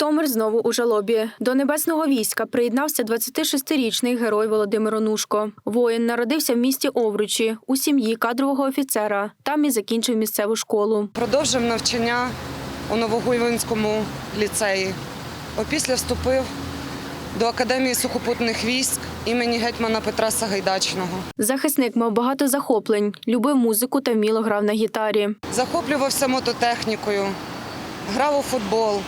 Володимир знову у жалобі. До небесного війська приєднався 26-річний герой Володимир Онушко. Воїн народився в місті Овручі у сім'ї кадрового офіцера. Там і закінчив місцеву школу. Продовжив навчання у Новогуйвинському ліцеї. Опісля вступив до Академії сухопутних військ імені гетьмана Петра Сагайдачного. Захисник мав багато захоплень, любив музику та вміло грав на гітарі. Захоплювався мототехнікою, грав у футбол,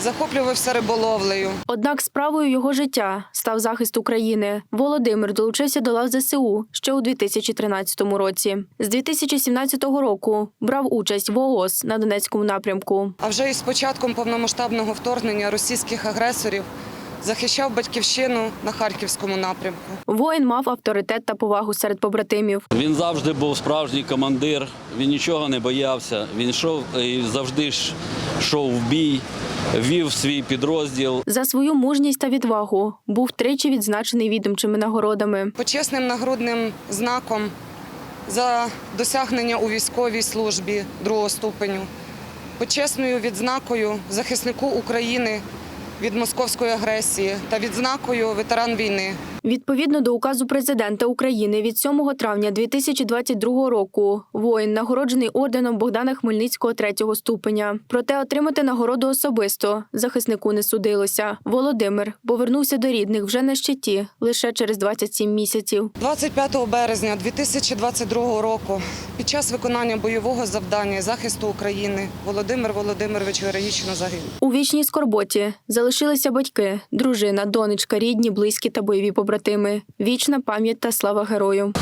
захоплювався риболовлею. Однак справою його життя став захист України. Володимир долучився до лав ЗСУ ще у 2013 році. З 2017 року брав участь в ООС на Донецькому напрямку. А вже із початком повномасштабного вторгнення російських агресорів захищав батьківщину на харківському напрямку. Воїн мав авторитет та повагу серед побратимів. Він завжди був справжній командир, він нічого не боявся. Він йшов і завжди ж йшов в бій, вів свій підрозділ. За свою мужність та відвагу був тричі відзначений відомчими нагородами. Почесним нагрудним знаком за досягнення у військовій службі другого ступеню, почесною відзнакою захиснику України від московської агресії та відзнакою ветеран війни. Відповідно до указу президента України від 7 травня 2022 року воїн нагороджений орденом Богдана Хмельницького третього ступеня. Проте отримати нагороду особисто захиснику не судилося. Володимир повернувся до рідних вже на щиті лише через 27 місяців. 25 березня 2022 року під час виконання бойового завдання і захисту України Володимир Володимирович героїчно загинув. У вічній скорботі залишилися батьки, дружина, донечка, рідні, близькі та бойові побратими. Вічна пам'ять та слава герою.